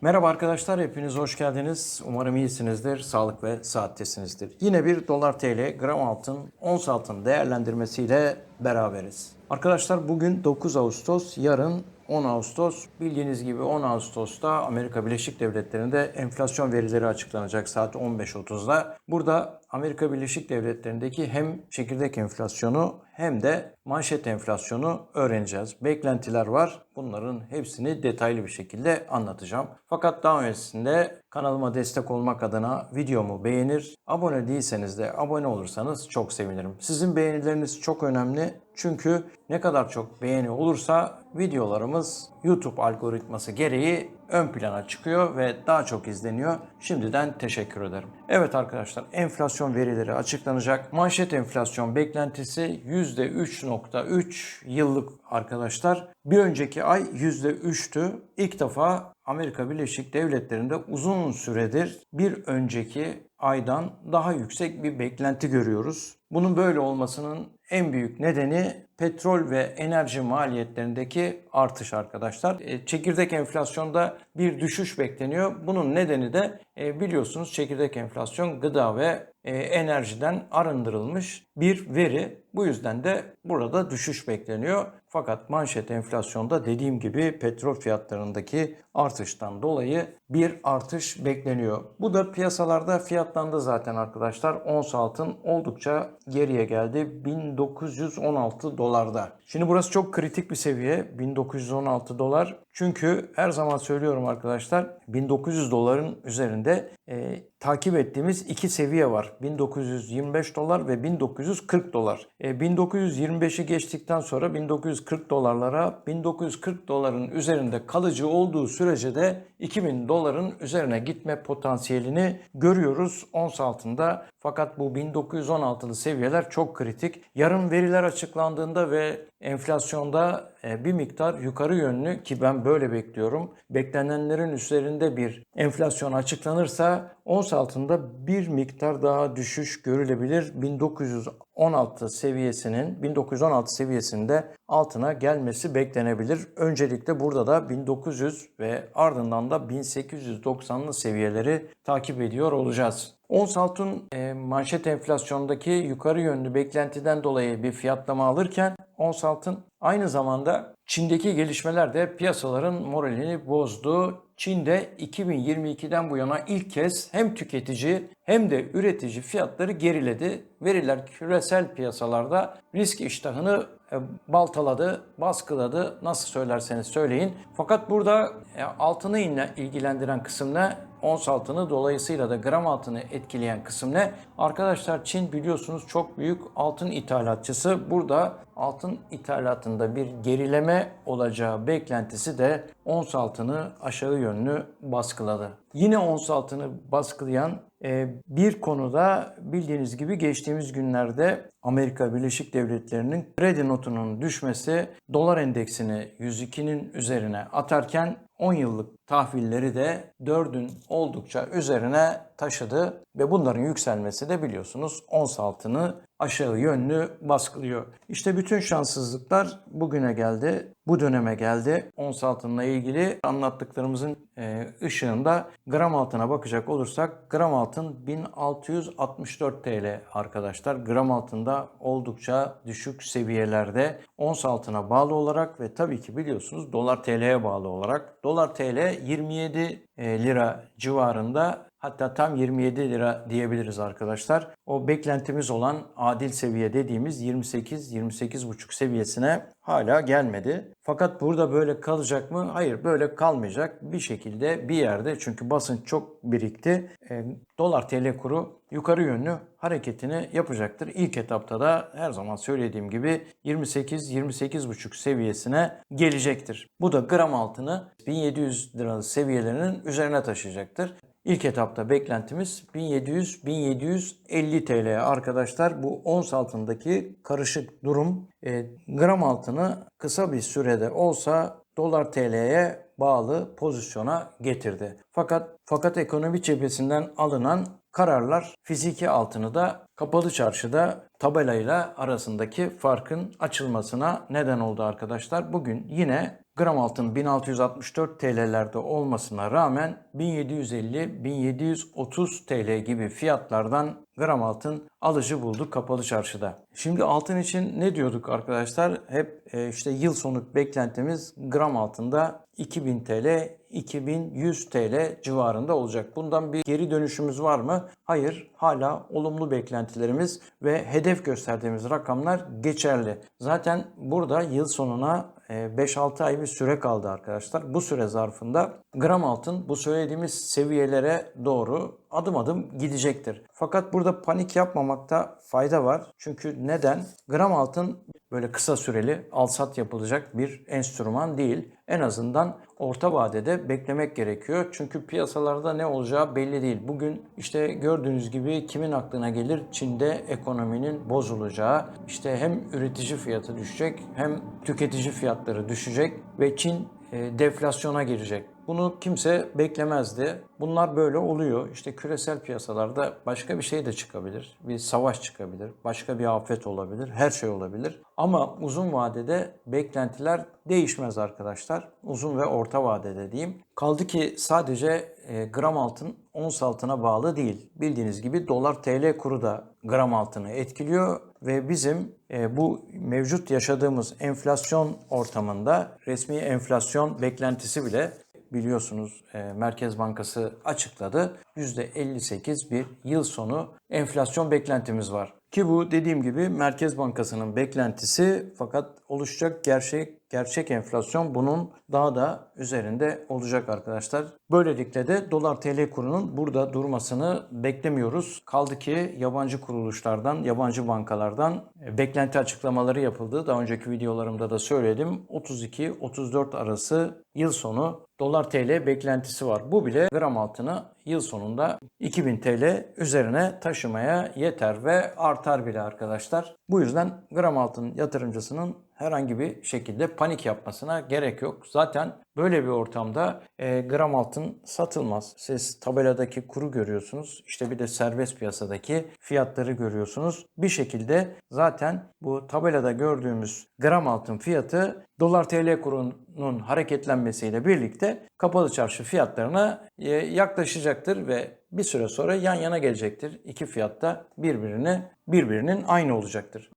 Merhaba arkadaşlar, hepiniz hoş geldiniz. Umarım iyisinizdir, sağlık ve saattesinizdir. Yine bir dolar TL gram altın, ons altın değerlendirmesiyle beraberiz. Arkadaşlar bugün 9 Ağustos, yarın 10 Ağustos. Bildiğiniz gibi 10 Ağustos'ta Amerika Birleşik Devletleri'nde enflasyon verileri açıklanacak saat 15.30'da. Burada Amerika Birleşik Devletleri'ndeki hem çekirdek enflasyonu hem de manşet enflasyonu öğreneceğiz. Beklentiler var. Bunların hepsini detaylı bir şekilde anlatacağım. Fakat daha öncesinde kanalıma destek olmak adına videomu beğenir, abone değilseniz de abone olursanız çok sevinirim. Sizin beğenileriniz çok önemli. Çünkü ne kadar çok beğeni olursa videolarımız YouTube algoritması gereği ön plana çıkıyor ve daha çok izleniyor. Şimdiden teşekkür ederim. Evet arkadaşlar enflasyon verileri açıklanacak. Manşet enflasyon beklentisi %3.3 yıllık arkadaşlar. Bir önceki ay %3'tü. İlk defa Amerika Birleşik Devletleri'nde uzun süredir bir önceki aydan daha yüksek bir beklenti görüyoruz. Bunun böyle olmasının en büyük nedeni petrol ve enerji maliyetlerindeki artış arkadaşlar. E, Çekirdek enflasyonda bir düşüş bekleniyor. Bunun nedeni de e, biliyorsunuz çekirdek enflasyon gıda ve e, enerjiden arındırılmış bir veri. Bu yüzden de burada düşüş bekleniyor. Fakat manşet enflasyonda dediğim gibi petrol fiyatlarındaki artıştan dolayı bir artış bekleniyor. Bu da piyasalarda fiyatlandı zaten arkadaşlar. Ons altın oldukça geriye geldi. 1916 dolarda. Şimdi burası çok kritik bir seviye. 1916 dolar. Çünkü her zaman söylüyorum arkadaşlar 1900 doların üzerinde e, takip ettiğimiz iki seviye var. 1925 dolar ve 1940 dolar. E, 1925'i geçtikten sonra 1940 dolarlara 1940 doların üzerinde kalıcı olduğu sürece de 2000 doların üzerine gitme potansiyelini görüyoruz ons altında. Fakat bu 1916'lı seviyeler çok kritik. Yarın veriler açıklandığında ve enflasyonda e, bir miktar yukarı yönlü ki ben böyle bekliyorum. Beklenenlerin üzerinde bir enflasyon açıklanırsa ons altında bir miktar daha düşüş görülebilir. 1916 seviyesinin 1916 seviyesinde altına gelmesi beklenebilir. Öncelikle burada da 1900 ve ardından da 1890'lı seviyeleri takip ediyor olacağız. Ons altın e, manşet enflasyondaki yukarı yönlü beklentiden dolayı bir fiyatlama alırken ons altın aynı zamanda Çin'deki gelişmeler de piyasaların moralini bozdu. Çin'de 2022'den bu yana ilk kez hem tüketici hem de üretici fiyatları geriledi. Veriler küresel piyasalarda risk iştahını e, baltaladı, baskıladı. Nasıl söylerseniz söyleyin. Fakat burada e, altını ilgilendiren kısım ne? Ons altını dolayısıyla da gram altını etkileyen kısım ne? Arkadaşlar Çin biliyorsunuz çok büyük altın ithalatçısı. Burada altın ithalatında bir gerileme olacağı beklentisi de ons altını aşağı yönlü baskıladı. Yine ons altını baskılayan e, bir konuda bildiğiniz gibi geçtiğimiz günlerde Amerika Birleşik Devletleri'nin kredi notunun düşmesi dolar endeksini 102'nin üzerine atarken 10 yıllık tahvilleri de 4'ün oldukça üzerine taşıdı ve bunların yükselmesi de biliyorsunuz ons altını aşağı yönlü baskılıyor. İşte bütün şanssızlıklar bugüne geldi, bu döneme geldi. Ons altınla ilgili anlattıklarımızın e, ışığında gram altına bakacak olursak gram altın 1664 TL arkadaşlar. Gram altında oldukça düşük seviyelerde ons altına bağlı olarak ve tabii ki biliyorsunuz dolar TL'ye bağlı olarak. Dolar TL 27 e, lira civarında Hatta tam 27 lira diyebiliriz arkadaşlar. O beklentimiz olan adil seviye dediğimiz 28-28,5 seviyesine hala gelmedi. Fakat burada böyle kalacak mı? Hayır böyle kalmayacak. Bir şekilde bir yerde çünkü basınç çok birikti. E, dolar TL kuru yukarı yönlü hareketini yapacaktır. İlk etapta da her zaman söylediğim gibi 28-28,5 seviyesine gelecektir. Bu da gram altını 1700 liralı seviyelerinin üzerine taşıyacaktır. İlk etapta beklentimiz 1700-1750 TL arkadaşlar. Bu ons altındaki karışık durum e, gram altını kısa bir sürede olsa dolar TL'ye bağlı pozisyona getirdi. Fakat fakat ekonomi cephesinden alınan kararlar fiziki altını da kapalı çarşıda tabelayla arasındaki farkın açılmasına neden oldu arkadaşlar. Bugün yine gram altın 1664 TL'lerde olmasına rağmen 1750-1730 TL gibi fiyatlardan gram altın alıcı bulduk kapalı çarşıda. Şimdi altın için ne diyorduk arkadaşlar? Hep e, işte yıl sonu beklentimiz gram altında 2000 TL, 2100 TL civarında olacak. Bundan bir geri dönüşümüz var mı? Hayır. Hala olumlu beklentilerimiz ve hedef gösterdiğimiz rakamlar geçerli. Zaten burada yıl sonuna 5-6 ay bir süre kaldı arkadaşlar. Bu süre zarfında gram altın bu söylediğimiz seviyelere doğru adım adım gidecektir. Fakat burada panik yapmamakta fayda var. Çünkü neden? Gram altın böyle kısa süreli alsat yapılacak bir enstrüman değil. En azından orta vadede beklemek gerekiyor. Çünkü piyasalarda ne olacağı belli değil. Bugün işte gördüğünüz gibi kimin aklına gelir Çin'de ekonominin bozulacağı, işte hem üretici fiyatı düşecek hem tüketici fiyatları düşecek ve Çin e, deflasyona girecek. Bunu kimse beklemezdi. Bunlar böyle oluyor. İşte küresel piyasalarda başka bir şey de çıkabilir. Bir savaş çıkabilir. Başka bir afet olabilir. Her şey olabilir. Ama uzun vadede beklentiler değişmez arkadaşlar. Uzun ve orta vadede diyeyim. Kaldı ki sadece e, gram altın ons altına bağlı değil. Bildiğiniz gibi dolar TL kuru da gram altını etkiliyor ve bizim e, bu mevcut yaşadığımız enflasyon ortamında resmi enflasyon beklentisi bile biliyorsunuz e, Merkez Bankası açıkladı. %58 bir yıl sonu enflasyon beklentimiz var. Ki bu dediğim gibi Merkez Bankası'nın beklentisi fakat oluşacak gerçek gerçek enflasyon bunun daha da üzerinde olacak arkadaşlar. Böylelikle de dolar TL kurunun burada durmasını beklemiyoruz. Kaldı ki yabancı kuruluşlardan, yabancı bankalardan e, beklenti açıklamaları yapıldı. Daha önceki videolarımda da söyledim. 32-34 arası yıl sonu dolar TL beklentisi var. Bu bile gram altını yıl sonunda 2000 TL üzerine taşımaya yeter ve artar bile arkadaşlar. Bu yüzden gram altın yatırımcısının herhangi bir şekilde panik yapmasına gerek yok. Zaten böyle bir ortamda e, gram altın satılmaz. Siz tabeladaki kuru görüyorsunuz. İşte bir de serbest piyasadaki fiyatları görüyorsunuz. Bir şekilde zaten bu tabelada gördüğümüz gram altın fiyatı dolar TL kurunun hareketlenmesiyle birlikte kapalı çarşı fiyatlarına e, yaklaşacaktır ve bir süre sonra yan yana gelecektir. İki fiyatta birbirine birbirinin aynı olacaktır.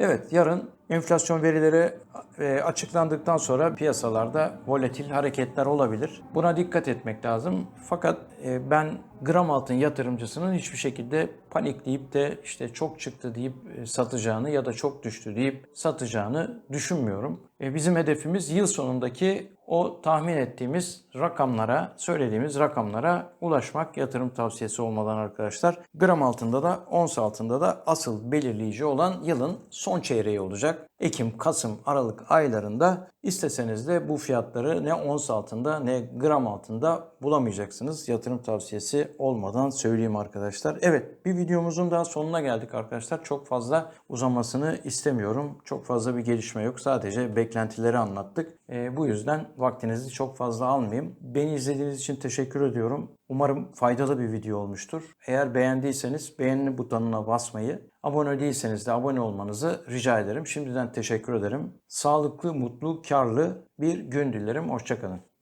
Evet yarın enflasyon verileri e, açıklandıktan sonra piyasalarda volatil hareketler olabilir. Buna dikkat etmek lazım. Fakat e, ben gram altın yatırımcısının hiçbir şekilde panikleyip de işte çok çıktı deyip e, satacağını ya da çok düştü deyip satacağını düşünmüyorum. Bizim hedefimiz yıl sonundaki o tahmin ettiğimiz rakamlara, söylediğimiz rakamlara ulaşmak yatırım tavsiyesi olmadan arkadaşlar. Gram altında da ons altında da asıl belirleyici olan yılın son çeyreği olacak. Ekim, Kasım, Aralık aylarında isteseniz de bu fiyatları ne ons altında ne gram altında bulamayacaksınız. Yatırım tavsiyesi olmadan söyleyeyim arkadaşlar. Evet bir videomuzun daha sonuna geldik arkadaşlar. Çok fazla uzamasını istemiyorum. Çok fazla bir gelişme yok. Sadece beklentileri anlattık. E, bu yüzden vaktinizi çok fazla almayayım. Beni izlediğiniz için teşekkür ediyorum. Umarım faydalı bir video olmuştur. Eğer beğendiyseniz beğeni butonuna basmayı, abone değilseniz de abone olmanızı rica ederim. Şimdiden teşekkür ederim. Sağlıklı, mutlu, karlı bir gün dilerim. Hoşçakalın.